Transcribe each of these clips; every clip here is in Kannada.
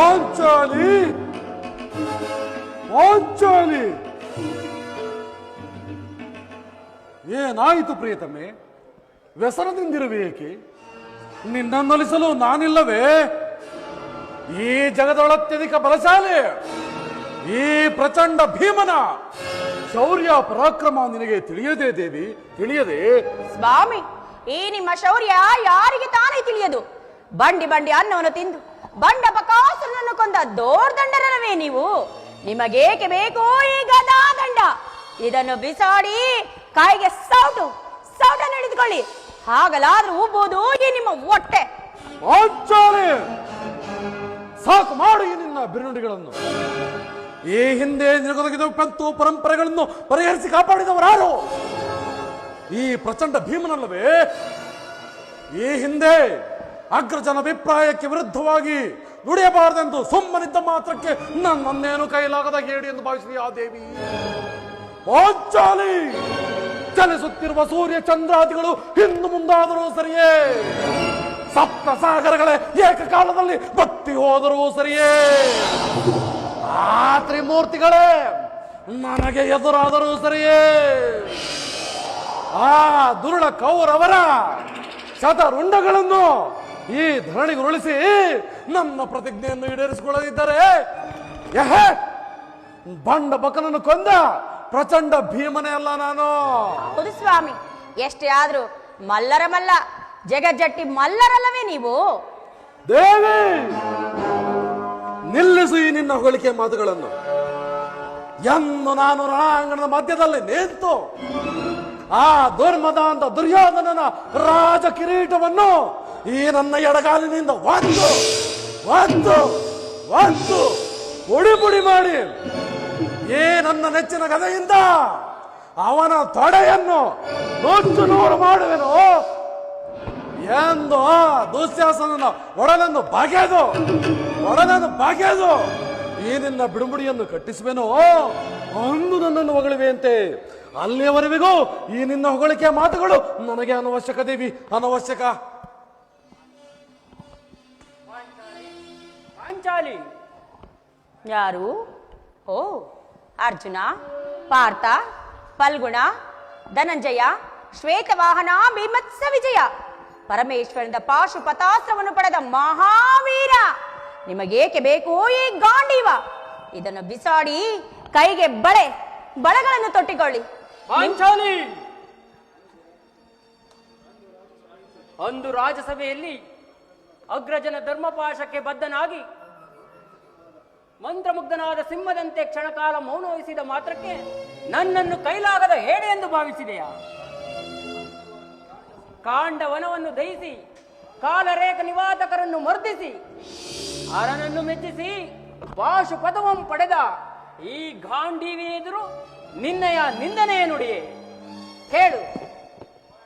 ಪಾಂಚಾಲಿ ಪಾಂಚಾಲಿ ಏನಾಯಿತು ಪ್ರಿಯತಮೆ ವ್ಯಸನದಿಂದಿರುವೇಕೆ ನಿನ್ನನ್ನೊಲಿಸಲು ನಾನಿಲ್ಲವೇ? ಈ ಜಗದೊಳತ್ಯಧಿಕ ಬಲಶಾಲಿ, ಈ ಪ್ರಚಂಡ ಭೀಮನ ಶೌರ್ಯ ಪರಾಕ್ರಮ ನಿನಗೆ ತಿಳಿಯದೆ ದೇವಿ? ತಿಳಿಯದೆ? ಸ್ವಾಮಿ, ಈ ನಿಮ್ಮ ಶೌರ್ಯ ಯಾರಿಗೆ ತಾನೇ ತಿಳಿಯದು? ಬಂಡಿ ಬಂಡಿ ಅನ್ನವನ್ನು ತಿಂದು ಬಂಡ ಬಕಾಸುರನನ್ನು ಕೊಂದ ದೋರ್ದಂಡರನವೇ ನೀವು? ನಿಮಗೇಕೆ ಬೇಕು ಈ ಗದಾದಂಡ ಇದನ್ನು ಬಿಸಾಡಿ ಕೈಗೆ ಸೌಟು ಸೌಟ ಹಿಡಿದುಕೊಳ್ಳಿ. ಹಾಗಲಾದ್ರೂ ಉಬ್ಬೋದು ಈ ನಿಮ್ಮ ಹೊಟ್ಟೆ. ಸಾಕು ಮಾಡು ಈ ನಿನ್ನ ಬಿರುನುಡಿಗಳನ್ನು ಈ ಹಿಂದೆ ನಿರ್ಗದಗಿದ ಪಂತು ಪರಂಪರೆಗಳನ್ನು ಪರಿಹರಿಸಿ ಕಾಪಾಡಿದವರಾರು ಈ ಪ್ರಚಂಡ ಭೀಮನಲ್ಲವೇ? ಈ ಹಿಂದೆ ಅಗ್ರಜನ ಅಭಿಪ್ರಾಯಕ್ಕೆ ವಿರುದ್ಧವಾಗಿ ನುಡಿಯಬಾರದೆಂದು ಸುಮ್ಮನಿದ್ದ ಮಾತ್ರಕ್ಕೆ ನನ್ನನ್ನೇನು ಕೈಲಾಗದ ಹೇಳಿ ಎಂದು ಭಾವಿಸಿದ ಆ ದೇವಿ. ಚಲಿಸುತ್ತಿರುವ ಸೂರ್ಯ ಚಂದ್ರಾದಿಗಳು ಹಿಂದು ಮುಂದಾದರೂ ಸರಿಯೇ? ಸಪ್ತ ಸಾಗರಗಳೇ ಏಕಕಾಲದಲ್ಲಿ ಬತ್ತಿ ಹೋದರೂ ಸರಿಯೇ? ಆ ತ್ರಿಮೂರ್ತಿಗಳೇ ನನಗೆ ಎದುರಾದರೂ ಸರಿಯೇ? ಆ ದುರುಳ ಕೌರವರ ಶತರುಂಡಗಳನ್ನು ಈ ಧರಣಿಗೆ ಉರುಳಿಸಿ ನಮ್ಮ ಪ್ರತಿಜ್ಞೆಯನ್ನು ಈಡೇರಿಸಿಕೊಳ್ಳದಿದ್ದರೆ ಯಹ ಬಂಡ ಬಕನನ್ನು ಕೊಂದ ಪ್ರಚಂಡ ಭೀಮನೆ ಅಲ್ಲ ನಾನು. ಹೌದು ಸ್ವಾಮಿ ಎಷ್ಟೇ ಆದ್ರೂ ಮಲ್ಲರ ಮಲ್ಲ ಜಗಜ್ಜಟ್ಟಿ ಮಲ್ಲರಲ್ಲವೇ ನೀವು? ದೇವಿ ನಿಲ್ಲಿಸು ಈ ನಿನ್ನ ಹೊಗಳಿಕೆ ಮಾತುಗಳನ್ನು. ಎಂದು ನಾನು ರಣಾಂಗಣದ ಮಧ್ಯದಲ್ಲಿ ನಿಂತು ಆ ದುರ್ಮದ ಅಂತ ದುರ್ಯೋಧನನ ರಾಜ ಕಿರೀಟವನ್ನು ಈ ನನ್ನ ಎಡಗಾಲಿನಿಂದ ಒಂದು ಒಂದು ಒಂದು. ಪುಡಿ ಪುಡಿ ಮಾಡಿ. ಏ ನನ್ನ ನೆಚ್ಚಿನ ಗದೆಯಿಂದ ಅವನ ತೊಡೆಯನ್ನು ನುಚ್ಚು ನೂರು ಮಾಡುವೆನು. ಎಂದು ದುಶ್ಯಾಸನ ಒಡಲನ್ನು ಬಾಗೆದು ಒಡಲನ್ನು ಬಾಗೆದು ಈ ನಿನ್ನ ಬಿಡುಮುಡಿಯನ್ನು ಕಟ್ಟಿಸುವೆನು. ಅಂದು ನನ್ನನ್ನು ಹೊಗಳಿವೆಯಂತೆ. ಅಲ್ಲಿಯವರೆಗೂ ಈ ನಿನ್ನ ಹೊಗಳಿಕೆಯ ಮಾತುಗಳು ನನಗೆ ಅನವಶ್ಯಕ ದೇವಿ, ಅನವಶ್ಯಕ. ಪಾಂಚಾಲಿ ಯಾರು? ಓ, ಅರ್ಜುನ, ಪಾರ್ಥ, ಫಲ್ಗುಣ, ಧನಂಜಯ, ಶ್ವೇತವಾಹನ, ಭೀಮತ್ಸ ವಿಜಯ. ಪರಮೇಶ್ವರನಿಂದ ಪಾಶುಪತಾಸ್ತ್ರವನ್ನು ಪಡೆದ ಮಹಾವೀರ. ನಿಮಗೇಕೆ ಬೇಕು ಈ ಗಾಂಡೀವ? ಇದನ್ನು ಬಿಸಾಡಿ ಕೈಗೆ ಬಳೆ, ಬಳೆಗಳನ್ನು ತೊಟ್ಟಿಕೊಳ್ಳಿ. ಅಂದು ರಾಜಸಭೆಯಲ್ಲಿ ಅಗ್ರಜನ ಧರ್ಮಪಾಶಕ್ಕೆ ಬದ್ಧನಾಗಿ ಮಂತ್ರಮುಗ್ಧನಾದ ಸಿಂಹದಂತೆ ಕ್ಷಣಕಾಲ ಮೌನವಹಿಸಿದ ಮಾತ್ರಕ್ಕೆ ನನ್ನನ್ನು ಕೈಲಾಗದ ಹೇಡೆ ಎಂದು ಭಾವಿಸಿದೆಯಾ? ಕಾಂಡವನವನ್ನು ದಹಿಸಿ, ಕಾಲರೇಖ ನಿವಾತಕರನ್ನು ಮರ್ದಿಸಿ, ಅರನನ್ನು ಮೆಚ್ಚಿಸಿ ಪಾಶು ಪದವಂ ಪಡೆದ ಈ ಗಾಂಡೀವಿ ಎದುರು ನಿನ್ನಯ ನಿಂದನೆಯ ನುಡಿಯೇ? ಹೇಳು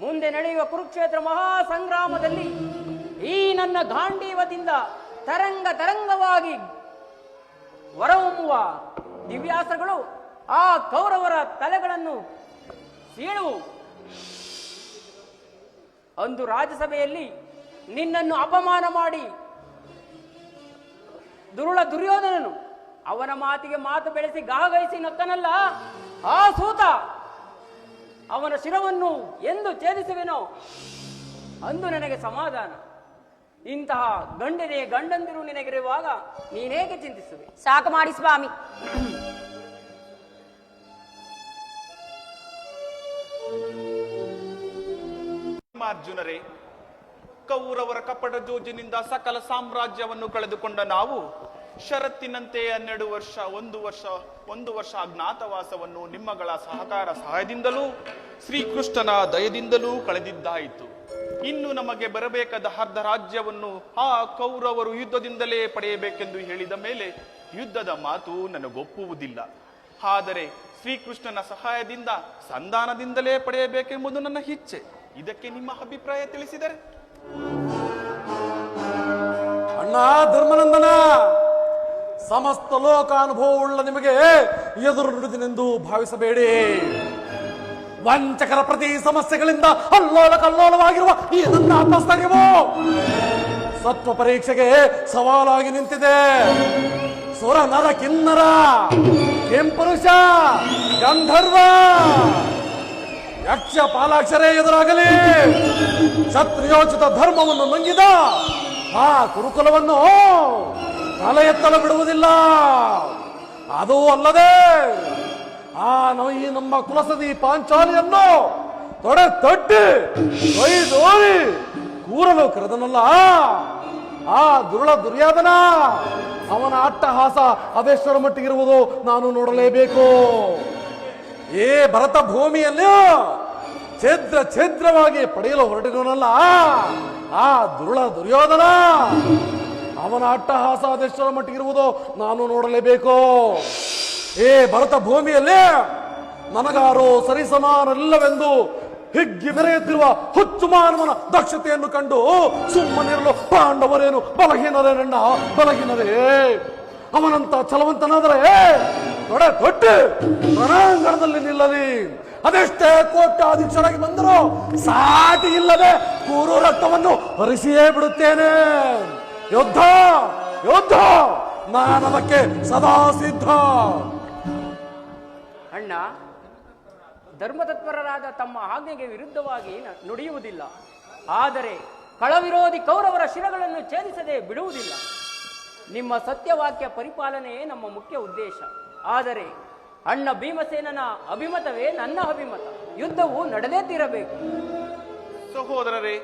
ಮುಂದೆ ನಡೆಯುವ ಕುರುಕ್ಷೇತ್ರ ಮಹಾಸಂಗ್ರಾಮದಲ್ಲಿ ಈ ನನ್ನ ಗಾಂಡೀವದಿಂದ ತರಂಗ ತರಂಗವಾಗಿ ಹೊರಹೊಮ್ಮುವ ದಿವ್ಯಾಸ್ತ್ರಗಳು ಆ ಕೌರವರ ತಲೆಗಳನ್ನು ಸೀಳುವು ಅಂದು ರಾಜ್ಯಸಭೆಯಲ್ಲಿ ನಿನ್ನನ್ನು ಅಪಮಾನ ಮಾಡಿ ದುರುಳ ದುರ್ಯೋಧನನು ಅವನ ಮಾತಿಗೆ ಮಾತು ಬೆಳೆಸಿ ಗಾಗೈಸಿ ನಕ್ಕನಲ್ಲ. ಆ ಸೂತ ಅವನ ಶಿರವನ್ನು ಎಂದು ಛೇದಿಸುವೆನೋ? ಅಂದು ನನಗೆ ಸಮಾಧಾನ. ಇಂತಹ ಗಂಡನೇ ಗಂಡಂದಿರು ನಿನಗಿರುವಾಗ ಹೇಗೆ ಚಿಂತಿಸುವೆ? ಸಾಕು ಮಾಡಿ ಸ್ವಾಮಿ. ಅರ್ಜುನರೇ ಕೌರವರ ಕಪಟ ಜೋಜಿನಿಂದ ಸಕಲ ಸಾಮ್ರಾಜ್ಯವನ್ನು ಕಳೆದುಕೊಂಡ ನಾವು ಷರತ್ತಿನಂತೆ ಹನ್ನೆರಡು ವರ್ಷ ಒಂದು ವರ್ಷ ಒಂದು ವರ್ಷ ಅಜ್ಞಾತವಾಸವನ್ನು ನಿಮ್ಮಗಳ ಸಹಕಾರ ಸಹಾಯದಿಂದಲೂ ಶ್ರೀಕೃಷ್ಣನ ದಯದಿಂದಲೂ ಕಳೆದಿದ್ದಾಯಿತು. ಇನ್ನು ನಮಗೆ ಬರಬೇಕಾದ ಅರ್ಧ ರಾಜ್ಯವನ್ನು ಆ ಕೌರವರು ಯುದ್ಧದಿಂದಲೇ ಪಡೆಯಬೇಕೆಂದು ಹೇಳಿದ ಮೇಲೆ ಯುದ್ಧದ ಮಾತು ನನಗೊಪ್ಪುವುದಿಲ್ಲ. ಆದರೆ ಶ್ರೀಕೃಷ್ಣನ ಸಹಾಯದಿಂದ, ಸಂಧಾನದಿಂದಲೇ ಪಡೆಯಬೇಕೆಂಬುದು ನನ್ನ ಇಚ್ಛೆ. ಇದಕ್ಕೆ ನಿಮ್ಮ ಅಭಿಪ್ರಾಯ ತಿಳಿಸಿದರೆ? ಅಣ್ಣ ಧರ್ಮನಂದನ, ಸಮಸ್ತ ಲೋಕಾನುಭವವುಳ್ಳ ನಿಮಗೆ ಎದುರು ನುಡಿದಿನೆಂದು ಭಾವಿಸಬೇಡಿ. ವಂಚಕರ ಪ್ರತಿ ಸಮಸ್ಯೆಗಳಿಂದ ಅಲ್ಲೋಲ ಕಲ್ಲೋಲವಾಗಿರುವ ಈ ನನ್ನ ಅಂತಸ್ತರ್ಯವು ಸತ್ವ ಪರೀಕ್ಷೆಗೆ ಸವಾಲಾಗಿ ನಿಂತಿದೆ. ಸುರ, ನರ, ಕಿನ್ನರ, ಕೆಂಪುರುಷ, ಗಂಧರ್ವ, ಯಕ್ಷ, ಪಾಲಾಕ್ಷರೇ ಎದುರಾಗಲಿ. ಕ್ಷತ್ರಿಯೋಚಿತ ಧರ್ಮವನ್ನು ನುಂಗಿದ ಆ ಕುರುಕುಲವನ್ನು ತಲೆ ಎತ್ತಲು ಬಿಡುವುದಿಲ್ಲ. ಅದೂ ಅಲ್ಲದೆ ಆ ನಾವು ಈ ನಮ್ಮ ಕುಲಸದಿ ಪಾಂಚಾಲಿಯನ್ನು ತೊಡೆ ತಟ್ಟಿ ಕೊಯ್ದೋರಿ ಕೂರಲು ಕರೆದನಲ್ಲ. ಆ ದುರುಳ ದುರ್ಯಾದನ ಅವನ ಅಟ್ಟಹಾಸ ಅದೆಷ್ಟರ ಮಟ್ಟಿಗಿರುವುದು ನಾನು ನೋಡಲೇಬೇಕು. ಏ ಭರತ ಭೂಮಿಯಲ್ಲಿ ಛೇದ್ರ ಛೇದ್ರವಾಗಿ ಪಡೆಯಲು ಹೊರಟಿರುವನಲ್ಲ ಆ ದುರುಳ ದುರ್ಯೋಧನ, ಅವನ ಅಟ್ಟಹಾಸ ಅದೆಷ್ಟರ ಮಟ್ಟಿಗಿರುವುದು ನಾನು ನೋಡಲೇಬೇಕು. ಏ, ಭರತ ಭೂಮಿಯಲ್ಲಿ ನನಗಾರೋ ಸರಿಸಮಾನಲ್ಲವೆಂದು ಹಿಗ್ಗಿ ಮೆರೆಯುತ್ತಿರುವ ಹುಚ್ಚು ಮಾನವನ ದಕ್ಷತೆಯನ್ನು ಕಂಡು ಸುಮ್ಮನಿರಲು ಪಾಂಡವರೇನು ಬಲಹೀನರೇನಣ್ಣ ಬಲಹೀನರೇ? ಅವನಂತ ಛಲವಂತನಾದರೆ ನೋಡ ತೊಟ್ಟು ರಣಾಂಗಣದಲ್ಲಿ ನಿಲ್ಲಲಿ. ಅದೆಷ್ಟೇ ಕೋಟ್ಯಾಧೀಶರಾಗಿ ಬಂದರೂ ಸಾಟಿ ಇಲ್ಲದೆ ಕೂರು ರಕ್ತವನ್ನು ಹರಿಸಿಯೇ ಬಿಡುತ್ತೇನೆ. ಯುದ್ಧ ಯುದ್ಧ, ಮಾನವಕ್ಕೆ ಸದಾ ಸಿದ್ಧ. ಅಣ್ಣ, ಧರ್ಮತತ್ಪರರಾದ ತಮ್ಮ ಆಜ್ಞೆಗೆ ವಿರುದ್ಧವಾಗಿ ನುಡಿಯುವುದಿಲ್ಲ. ಆದರೆ ಕಳವಿರೋಧಿ ಕೌರವರ ಶಿರಗಳನ್ನು ಛೇದಿಸದೆ ಬಿಡುವುದಿಲ್ಲ. ನಿಮ್ಮ ಸತ್ಯವಾಕ್ಯ ಪರಿಪಾಲನೆಯೇ ನಮ್ಮ ಮುಖ್ಯ ಉದ್ದೇಶ. ಆದರೆ ಅಣ್ಣ ಭೀಮಸೇನನ ಅಭಿಮತವೇ ನನ್ನ ಅಭಿಮತ. ಯುದ್ಧವು ನಡೆದೇ ತೀರಬೇಕು. ಸಹೋದರರೇ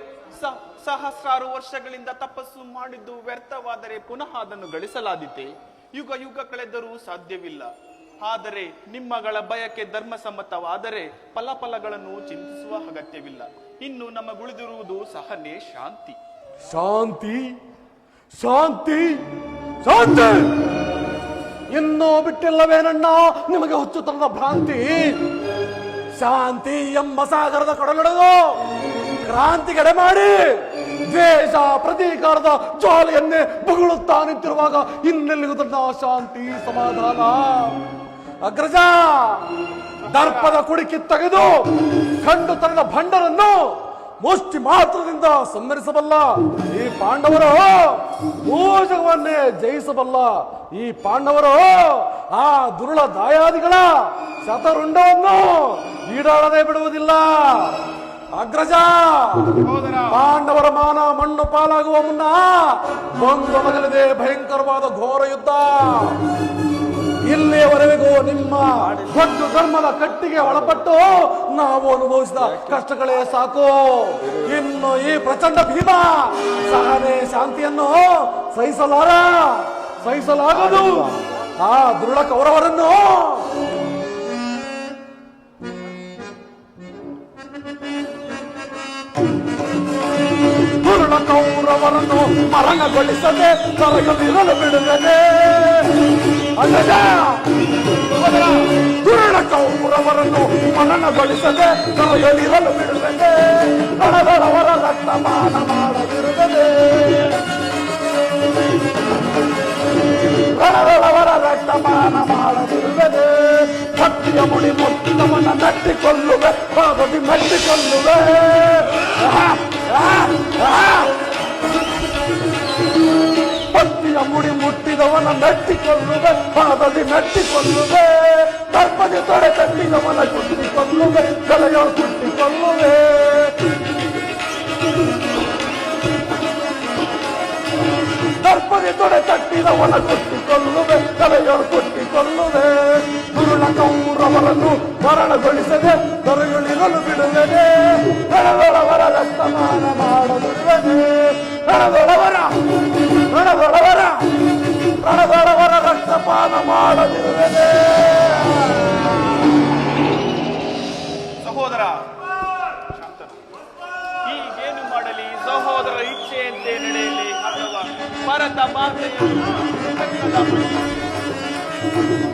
ಸಹಸ್ರಾರು ವರ್ಷಗಳಿಂದ ತಪಸ್ಸು ಮಾಡಿದ್ದು ವ್ಯರ್ಥವಾದರೆ ಪುನಃ ಅದನ್ನು ಗಳಿಸಲಾದೀತೆ ಯುಗ ಯುಗ ಕಳೆದರೂ ಸಾಧ್ಯವಿಲ್ಲ. ಆದರೆ ನಿಮ್ಮಗಳ ಬಯಕೆ ಧರ್ಮಸಮ್ಮತವಾದರೆ ಫಲಫಲಗಳನ್ನು ಚಿಂತಿಸುವ ಅಗತ್ಯವಿಲ್ಲ. ಇನ್ನು ನಮಗುಳಿದಿರುವುದು ಸಹನೆ, ಶಾಂತಿ. ಶಾಂತಿ ಶಾಂತಿ ಶಾಂತಿ! ಇನ್ನೂ ಬಿಟ್ಟಿಲ್ಲವೇನಣ್ಣ, ನಿಮಗೆ ಹುಚ್ಚುತನದ ಭ್ರಾಂತಿ? ಶಾಂತಿ ಎಂಬ ಸಾಗರದ ಕಡಲೊಡೆದು ಕ್ರಾಂತಿಗಡೆ ಮಾಡಿ ದ್ವೇಷ ಪ್ರತೀಕಾರದ ಜ್ವಾಲೆಯನ್ನೇ ಬುಗುಳುತ್ತಾ ನಿಂತಿರುವಾಗ ಇನ್ನೆಲ್ಲಿಗುದನ್ನ ಶಾಂತಿ ಸಮಾಧಾನ? ಅಗ್ರಜ ದರ್ಪದ ಕುಡಿಕಿ ತೆಗೆದು ಕಂಡು ತನ್ನ ಭಂಡರನ್ನು ಮುಷ್ಟಿ ಮಾತ್ರದಿಂದ ಸಂಹರಿಸಬಲ್ಲ ಈ ಪಾಂಡವರು ಪೂಜಕವನ್ನೇ ಜಯಿಸಬಲ್ಲ ಈ ಪಾಂಡವರು ಆ ದುರುಳ ದಾಯಾದಿಗಳ ಶತರುಂಡವನ್ನು ಈಡಾಡದೆ ಬಿಡುವುದಿಲ್ಲ. ಅಗ್ರಜ ಪಾಂಡವರ ಮಾನ ಮಣ್ಣು ಪಾಲಾಗುವ ಮುನ್ನ ಒಂದು ಮಗಲಿದೆ ಭಯಂಕರವಾದ ಘೋರ ಯುದ್ಧ. ಇಲ್ಲಿಯವರೆಗೂ ನಿಮ್ಮ ದೊಡ್ಡ ಧರ್ಮದ ಕಟ್ಟಿಗೆ ಒಳಪಟ್ಟು ನಾವು ಅನುಭವಿಸಿದ ಕಷ್ಟಗಳೇ ಸಾಕು. ಇನ್ನು ಈ ಪ್ರಚಂಡ ಭೀಮ ಸಹನೆ ಶಾಂತಿಯನ್ನು ಸಹಿಸಲಾರ? ಸಹಿಸಲಾಗದು ಆ ದೃಢ ಕೌರವರನ್ನು ದುರುಳ ಕೌರವರನ್ನು ಮರಣಗೊಳಿಸದೆ ಕರಗಲಿರಲು ಬಿಡುತ್ತದೆ. ಅಲ್ಲದ ದುರುಳ ಕೌರವರನ್ನು ಮನನಗೊಳಿಸದೆ ತರಗಲಿರಲು ಬಿಡುತ್ತದೆ. ಕಣದರವರ ರಕ್ತಮಾನ ಮಾಡದಿರುತ್ತದೆ. ಕಣದರವರ ರಕ್ತಮಾನ ಮಾಡದಿರುತ್ತದೆ. ಭಕ್ತಿಯ ಮುಡಿ ಮುಟ್ಟಿದವನ ನಟ್ಟಿಕೊಳ್ಳುವೆ ಪಾದದಿ ಮೆಟ್ಟಿಕೊಳ್ಳುವೆ ಮುಡಿ ಮುಟ್ಟಿದವನ ಮೆಟ್ಟಿಕೊಳ್ಳುವೆ ಪಾದದಿ ಮೆಟ್ಟಿಕೊಳ್ಳುವೆ ದರ್ಪದಿ ತೊಡೆ ಕಟ್ಟಿದವನ ಕುಟ್ಟಿಕೊಳ್ಳುವೆ ಕಲೆಯೋ ಕುಟ್ಟಿಕೊಳ್ಳುವೆ ದರ್ಪದಿ ತೊಡೆ ತಟ್ಟಿದವನ ಕುಟ್ಟಿಕೊಳ್ಳುವೆ ಕಲೆಯೋ ಕುಟ್ಟಿಕೊಳ್ಳುವೆ ಗುರುಳ ಕೌರವರನ್ನು ಮರಣಗೊಳಿಸದೆ ದೊರೆಯುಳಿರಲು ಬಿಡುವೆನೆ ಹಣದೊಳವರ ರಕ್ತಮಾನ ಮಾಡದಿರುವೆನೆ ಹಣದೊಳವರ ಹಣದೊಳವರ ಹಣದೊಳವರ ರಕ್ತಪಾನ ಮಾಡದಿರುವೆ ಸಹೋದರ. ಈಗೇನು ಮಾಡಲಿ? ಸಹೋದರ ಇಚ್ಛೆಯಂತೆ ನಡೆಯಲಿ. ಅಥವಾ ಭರತ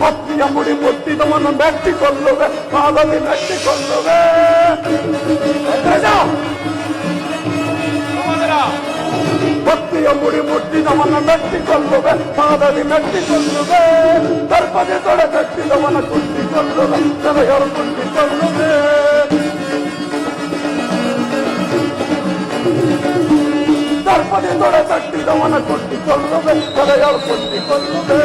ಭಕ್ತಿಯ ಮುಡಿ ಮುತ್ತಿದವನ್ನು ಮೆಟ್ಟಿಕೊಳ್ಳುವೆ ಪಾದಲ್ಲಿ ಮೆಟ್ಟಿಕೊಳ್ಳುವೆ ಭಕ್ತಿಯ ಮುಡಿ ಮುಟ್ಟಿದವನ ಮೆಟ್ಟಿಕೊಳ್ಳುವೆ ಪಾದಲಿ ಮೆಟ್ಟಿಕೊಳ್ಳುವೆ ದರ್ಪದೆ ತೊಡೆ ಕಟ್ಟಿದವನ ಕುಟ್ಟಿಕೊಳ್ಳುವೆ ತಲೆಯರು ಕುಟ್ಟಿಕೊಳ್ಳುವೆ ದರ್ಪದಿ ತೊಡೆ ತಟ್ಟಿದವನ ಕೊಟ್ಟಿಕೊಳ್ಳುವೆ ತಲೆಗಳು ಕೊಟ್ಟಿಕೊಳ್ಳುವೆ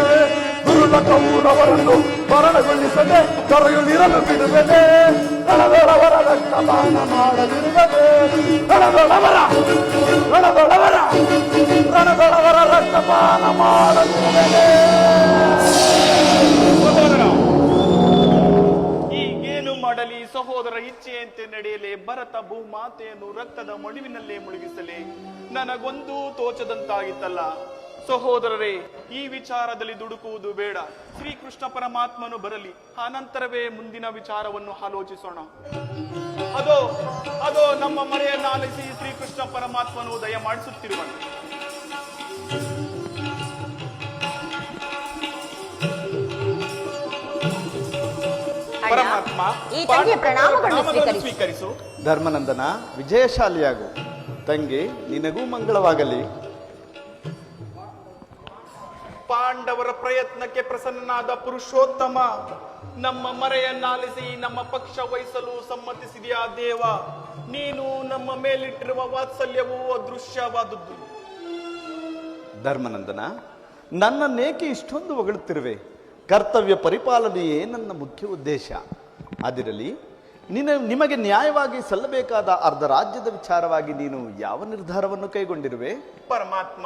ಗುರುಳ ಕೌರವರನ್ನು ಮರಣಗೊಳಿಸದೆ ಕರೆಯುಳಿರಲು ಬಿಡುವೆನೆ ಕಣದೊಳವರ ರಕ್ತಪಾನ ಮಾಡದಿರುತ್ತದೆ ಕಣದೊಳವರ ಕಣದೊಳವರ ಕಣದೊಳವರ ರಕ್ತಪಾನ ಈಗೇನು ಮಾಡಲಿ ಸಹೋದರ ಇಚ್ಛೆಯಂತೆ ನಡೆಯಲಿ, ಭರತ ಭೂಮಾತೆಯನ್ನು ರಕ್ತದ ಮಡುವಿನಲ್ಲೇ ಮುಳುಗಿಸಲಿ. ನನಗೊಂದು ತೋಚದಂತಾಗಿತ್ತಲ್ಲ. ಸಹೋದರರೇ ಈ ವಿಚಾರದಲ್ಲಿ ದುಡುಕುವುದು ಬೇಡ. ಶ್ರೀಕೃಷ್ಣ ಪರಮಾತ್ಮನು ಬರಲಿ ಅನಂತರವೇ ಮುಂದಿನ ವಿಚಾರವನ್ನು ಆಲೋಚಿಸೋಣ. ಅದೋ ಅದೋ ನಮ್ಮ ಮನೆಯನ್ನು ಆಲಿಸಿ ಶ್ರೀಕೃಷ್ಣ ಪರಮಾತ್ಮನು ದಯ ಮಾಡಿಸುತ್ತಿರುವ ಪರಮಾತ್ಮ ಸ್ವೀಕರಿಸು. ಧರ್ಮನಂದನ ವಿಜಯಶಾಲಿಯಾಗು. ತಂಗಿ ನಿನಗೂ ಮಂಗಳವಾಗಲಿ. ಪಾಂಡವರ ಪ್ರಯತ್ನಕ್ಕೆ ಪ್ರಸನ್ನನಾದ ಪುರುಷೋತ್ತಮ ನಮ್ಮ ಮರೆಯನ್ನಾಲಿಸಿ ನಮ್ಮ ಪಕ್ಷ ವಹಿಸಲು ಸಮ್ಮತಿಸಿದೆಯಾ ದೇವ? ನೀನು ನಮ್ಮ ಮೇಲಿಟ್ಟಿರುವ ವಾತ್ಸಲ್ಯವು ಅದೃಶ್ಯವಾದದ್ದು. ಧರ್ಮನಂದನ ನನ್ನನ್ನೇಕೆ ಇಷ್ಟೊಂದು ಹೊಗಳುತ್ತಿರುವೆ? ಕರ್ತವ್ಯ ಪರಿಪಾಲನೆಯೇ ನನ್ನ ಮುಖ್ಯ ಉದ್ದೇಶ. ಅದಿರಲಿ ನಿನ ನಿಮಗೆ ನ್ಯಾಯವಾಗಿ ಸಲ್ಲಬೇಕಾದ ಅರ್ಧ ರಾಜ್ಯದ ವಿಚಾರವಾಗಿ ನೀನು ಯಾವ ನಿರ್ಧಾರವನ್ನು ಕೈಗೊಂಡಿರುವೆ? ಪರಮಾತ್ಮ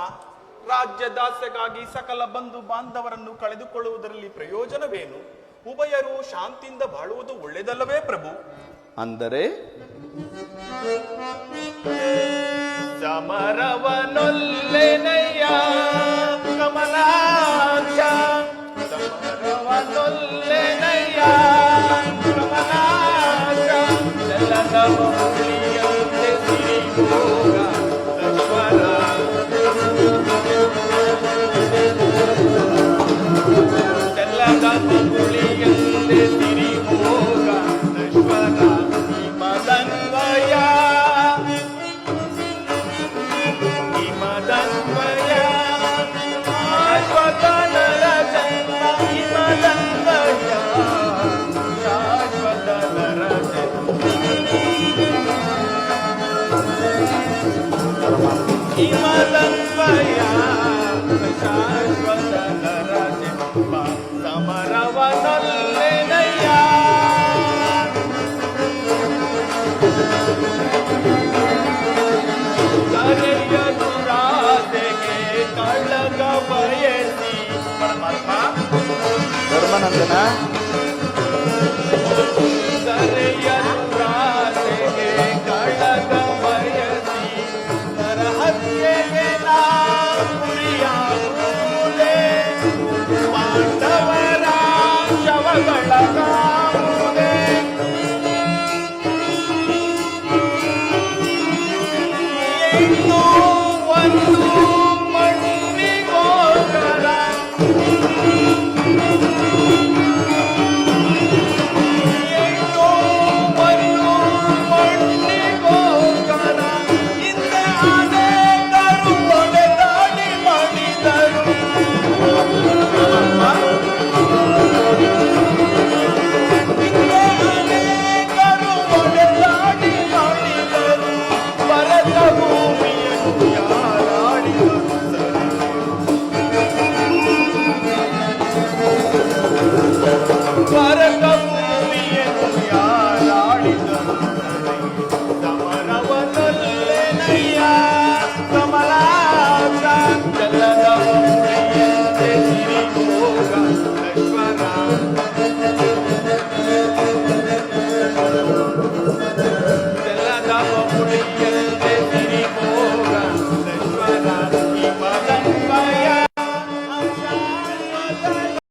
ರಾಜ್ಯ ದಾಸ್ಯಗಾಗಿ ಸಕಲ ಬಂಧು ಬಾಂಧವರನ್ನು ಕಳೆದುಕೊಳ್ಳುವುದರಲ್ಲಿ ಪ್ರಯೋಜನವೇನು? ಉಭಯರು ಶಾಂತಿಯಿಂದ ಬಾಳುವುದು ಒಳ್ಳೆಯದಲ್ಲವೇ ಪ್ರಭು? ಅಂದರೆ? ಸಮರವನೊಲ್ಲೆನಯ್ಯ ಕಮಲಾಕ್ಷ ಸಮರವನೊಲ್ಲೆನಯ್ಯ ಕಮಲಾಕ್ಷ ಧರ್ಮನಂದನ ಕರೆಯಲು